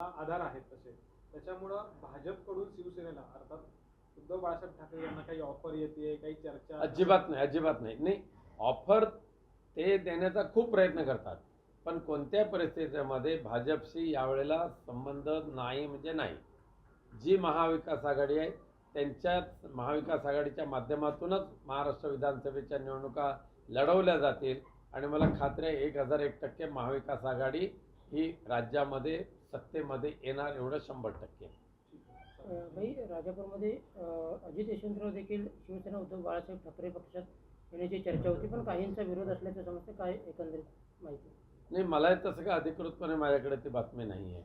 आधार आहेत तसे. त्याच्यामुळं भाजपकडून शिवसेनेला अर्थात उद्धव बाळासाहेब ठाकरे यांना काही ऑफर येते काही चर्चा अजिबात नाही अजिबात नाही. नाही ऑफर ते देण्याचा खूप प्रयत्न करतात. पण कोणत्या परिस्थितीमध्ये भाजपशी यावेळेला संबंध नाही म्हणजे नाही. जी महाविकास आघाडी आहे त्यांच्याच महाविकास आघाडीच्या माध्यमातूनच महाराष्ट्र विधानसभेच्या निवडणुका लढवल्या जातील. आणि मला खात्री आहे एक हजार एक टक्के महाविकास आघाडी ही राज्यामध्ये सत्तेमध्ये येणार एवढं शंभर टक्के. भाई राजापूरमध्ये अजित यशवंतराव देखील शिवसेना उद्धव बाळासाहेब ठाकरे पक्षात येण्याची चर्चा होती पण काहींचा विरोध असल्याचं समजतं काय एकंदरीत माहिती? नाही मला तसं काय अधिकृतपणे माझ्याकडे ती बातमी नाही आहे.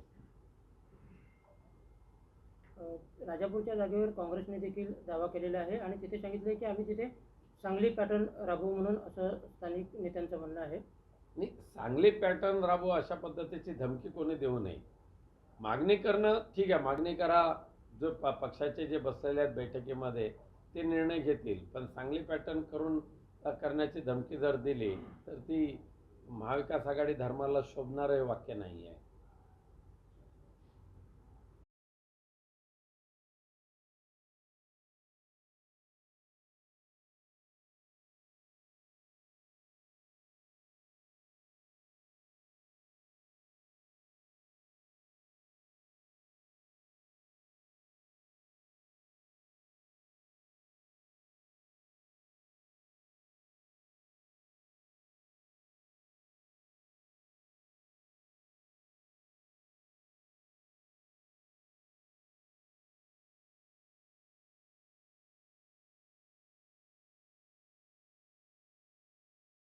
राजापूरच्या जागेवर काँग्रेसने देखील दावा केलेला आहे आणि तिथे सांगितलं की आम्ही तिथे सांगली पॅटर्न राबवू म्हणून असं स्थानिक नेत्यांचं म्हणणं आहे. नाही चांगले पॅटर्न राबवू अशा पद्धतीची धमकी कोणी देऊ नये. मागणी करणं ठीक आहे मागणी करा. जो प पक्षाचे जे बसलेले आहेत बैठकीमध्ये ते निर्णय घेतील. पण चांगली पॅटर्न करून करण्याची धमकी जर दिली तर ती महाविकास आघाडी धर्माला शोभणारं हे वाक्य नाही आहे